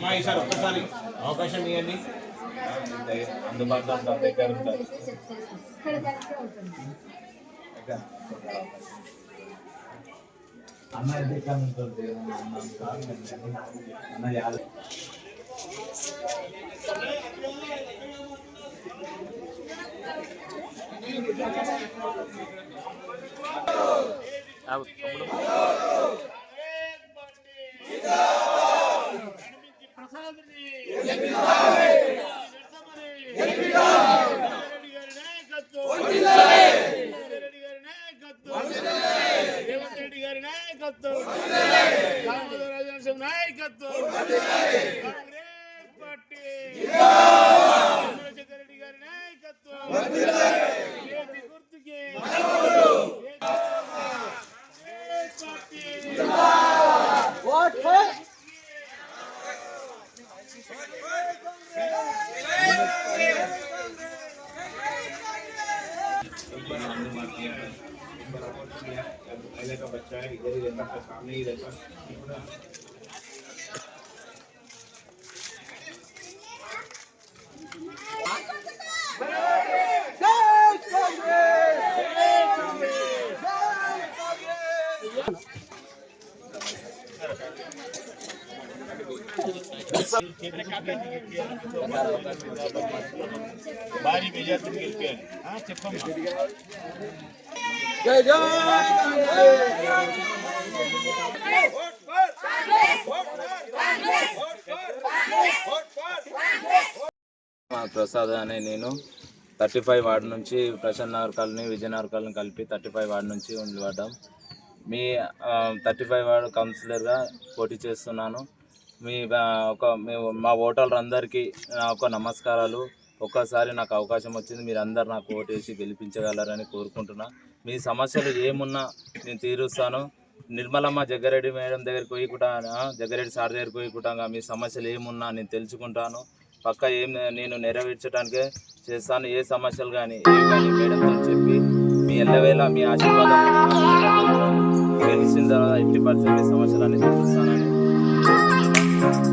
అమ్మా ఈసారి ఒక్కసారి అవకాశం ఇవ్వండి. అందుబాటులో ఉంటాం దగ్గర ఉంటారు అన్న దగ్గర ఉంటుంది అన్న యాద దామోదర రాజవంశం నాయకత్వం కాంగ్రెస్ పార్టీ చంద్రశేఖర్ రెడ్డి గారి నాయకత్వం చేతి గుర్తుకే కాంగ్రెస్ పార్టీ पहले का बच्चा है इधर ही रहता है सामने ही रहता భారీ మెజార్టీ గెలిపారు ఆ, చెప్పమ్మా మా ప్రసాద్ అనే నేను థర్టీ ఫైవ్ వార్డు నుంచి ప్రసన్న నగర్ కాలనీ విజయనగర్ కాలనీ కలిపి థర్టీ ఫైవ్ వార్డు నుంచి ఉండబడ్డాం మీ థర్టీ ఫైవ్ వార్డు కౌన్సిలర్గా పోటీ చేస్తున్నాను. మీ ఒక మీ మా ఓటర్లందరికీ నా ఒక నమస్కారాలు. ఒక్కసారి నాకు అవకాశం వచ్చింది మీరందరూ నాకు ఓటేసి గెలిపించగలరని కోరుకుంటున్నా. మీ సమస్యలు ఏమున్నా నేను తీరుస్తాను. నిర్మలమ్మ జగ్గారెడ్డి మేడం దగ్గరికి పోయి కూడా జగ్గారెడ్డి సార్ దగ్గరికి పోయి కూడా మీ సమస్యలు ఏమున్నా నేను తెలుసుకుంటాను. పక్క ఏం నేను నెరవేర్చడానికే చేస్తాను. ఏ సమస్యలు కానీ ఏం కానీ మేడంతో చెప్పి మీ ఎల్లవేళ మీ ఆశీర్వాదం. గెలిచిన తర్వాత ఎట్టి పరిస్థితి మీ సమస్యలన్నీ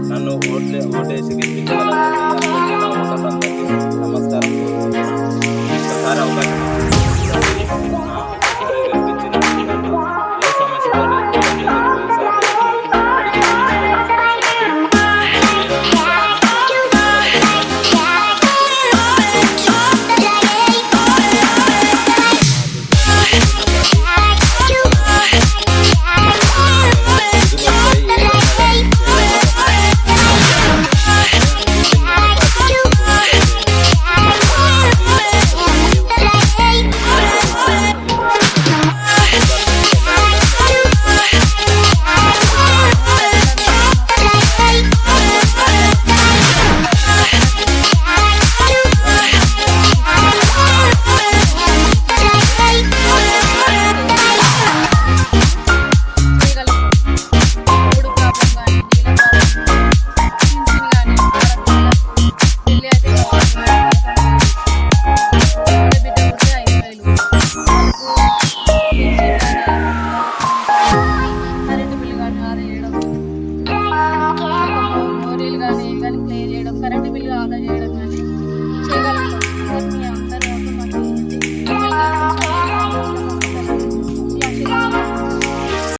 నన్ను ఓట్లే ఓటేసి గెలిపించగలరని